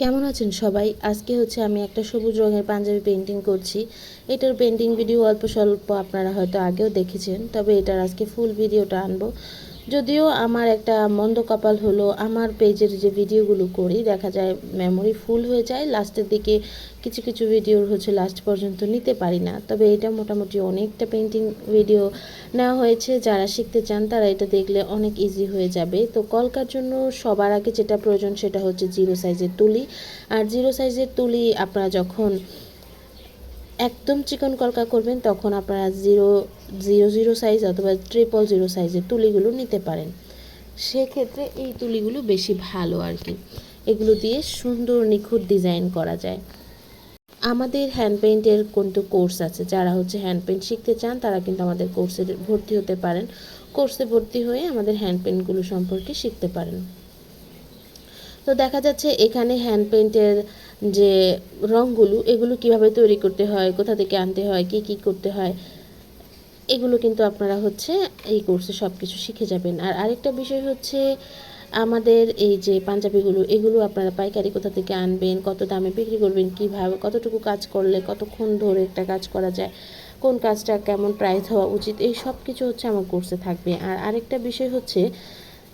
কেমন আছেন সবাই? আজকে হচ্ছে আমি একটা সবুজ রঙের পাঞ্জাবি পেন্টিং করছি। এটার পেন্টিং ভিডিও অল্প স্বল্প আপনারা হয়তো আগেও দেখেছেন, তবে এটার আজকে ফুল ভিডিওটা আনব। যদিও আমার একটা মন্দ কপাল হলো, আমার পেজের যে ভিডিওগুলো করি, দেখা যায় মেমোরি ফুল হয়ে যায়, লাস্টের দিকে কিছু কিছু ভিডিওর হচ্ছে লাস্ট পর্যন্ত নিতে পারি না। তবে এটা মোটামুটি অনেকটা পেন্টিং ভিডিও নেওয়া হয়েছে। যারা শিখতে চান, তারা এটা দেখলে অনেক ইজি হয়ে যাবে। তো কলকার জন্য সবার আগে যেটা প্রয়োজন, সেটা হচ্ছে জিরো সাইজের তুলি। আর জিরো সাইজের তুলি আপনারা যখন একদম চিকন কলকা করবেন, তখন আপনারা জিরো জিরো জিরো সাইজ অথবা ট্রিপল জিরো সাইজের তুলিগুলো নিতে পারেন। সেক্ষেত্রে এই তুলিগুলো বেশি ভালো আর কি। এগুলো দিয়ে সুন্দর নিখুঁত ডিজাইন করা যায়। আমাদের হ্যান্ড পেইন্টের কিন্তু কোর্স আছে। যারা হচ্ছে হ্যান্ড পেইন্ট শিখতে চান, তারা কিন্তু আমাদের কোর্সে ভর্তি হতে পারেন। কোর্সে ভর্তি হয়ে আমাদের হ্যান্ড পেইন্টগুলো সম্পর্কে শিখতে পারেন। তো দেখা যাচ্ছে এখানে হ্যান্ড পেইন্টের যে রঙগুলো, এগুলো কীভাবে তৈরি করতে হয়, কোথা থেকে আনতে হয়, কী কী করতে হয়, এগুলো কিন্তু আপনারা হচ্ছে এই কোর্সে সব কিছু শিখে যাবেন। আর আরেকটা বিষয় হচ্ছে আমাদের এই যে পাঞ্জাবিগুলো, এগুলো আপনারা পাইকারি কোথা থেকে আনবেন, কত দামে বিক্রি করবেন, কীভাবে, কতটুকু কাজ করলে, কতক্ষণ ধরে একটা কাজ করা যায়, কোন কাজটা কেমন প্রাইস হওয়া উচিত, এই সব কিছু হচ্ছে আমার কোর্সে থাকবে। আর আরেকটা বিষয় হচ্ছে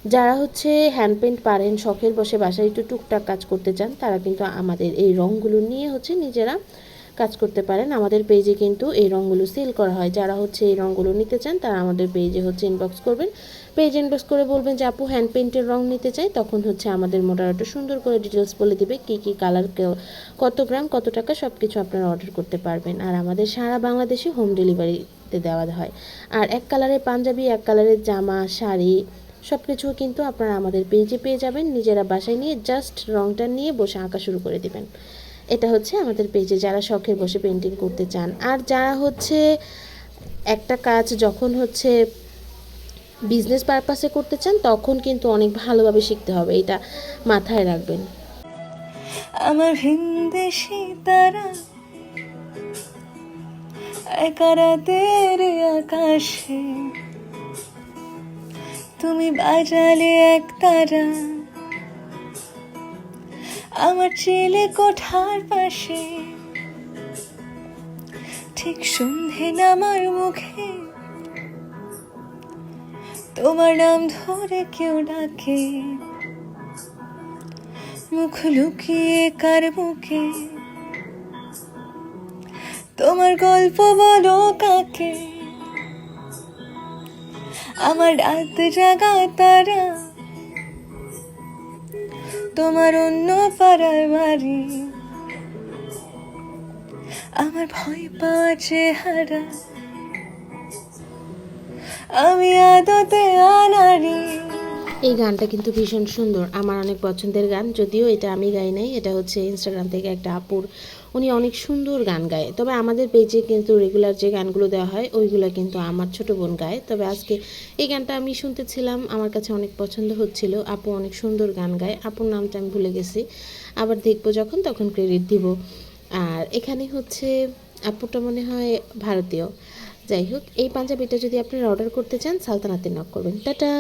যারা হচ্ছে হ্যান্ড পেন্ট পারেন, শখের বসে বাসায় একটু টুকটাক কাজ করতে চান, তারা কিন্তু আমাদের এই রঙগুলো নিয়ে হচ্ছে নিজেরা কাজ করতে পারেন। আমাদের পেজে কিন্তু এই রঙগুলো সেল করা হয়। যারা হচ্ছে এই রঙগুলো নিতে চান, তারা আমাদের পেজে হচ্ছে ইনবক্স করবেন। পেজ ইনবক্স করে বলবেন যে, আপু হ্যান্ড পেন্টের রং নিতে চাই? তখন হচ্ছে আমাদের মোটামুটি সুন্দর করে ডিটেলস বলে দিবে, কী কী কালার কত গ্রাম কত টাকা সব কিছু আপনারা অর্ডার করতে পারবেন। আর আমাদের সারা বাংলাদেশে হোম ডেলিভারিতে দেওয়া হয়। আর এক কালারের পাঞ্জাবি, এক কালারের জামা, শাড়ি সব কিছু কিন্তু আপনারা আমাদের পেজে পেয়ে যাবেন। নিজেরা বাসায় নিয়ে জাস্ট রংটা নিয়ে বসে আঁকা শুরু করে দেবেন। এটা হচ্ছে আমাদের পেজে যারা শখের বসে পেন্টিং করতে চান। আর যারা হচ্ছে একটা কাজ যখন হচ্ছে বিজনেস পারপাসে করতে চান, তখন কিন্তু অনেক ভালোভাবে শিখতে হবে। এটা মাথায় রাখবেন। আমার ভিনদেশি তারা একা রাতের আকাশে তুমি বাজালে এক তারা। আমার ছেলে কোঠার পাশে। ঠিক সন্ধে নামার মুখে। তোমার নাম ধরে কেউ ডাকে। মুখ লুকিয়ে কার মুখে? তোমার গল্প বলো কাকে? আমার রাত জাগা তারা। তোমার অন্য পাড়ার বাড়ি। আমার ভয় পাওয়া চেহারা আমি আদতে আনারি। এই গানটা কিন্তু ভীষণ সুন্দর, আমার অনেক পছন্দের গান, যদিও এটা আমি গাই নাই, এটা হচ্ছে ইনস্টাগ্রাম থেকে একটা আপুর, উনি অনেক সুন্দর গান গায়। তবে আমাদের পেজে কিন্তু রেগুলার যে গানগুলো দেওয়া হয়, ওইগুলো কিন্তু আমার ছোট বোন গায়। তবে আজকে এই গানটা আমি শুনতেছিলাম, আমার কাছে অনেক পছন্দ হচ্ছিল, আপু অনেক সুন্দর গান গায়। আপুর নামটা আমি ভুলে গেছি, আবার দেখব যখন, তখন ক্রেডিট দিব। আর এখানে হচ্ছে আপুটা মনে হয় ভারতীয়। যাই হোক, এই পাঞ্জাবিটা যদি আপনারা অর্ডার করতে চান, সালতানাতে নক করবেন। টাটা!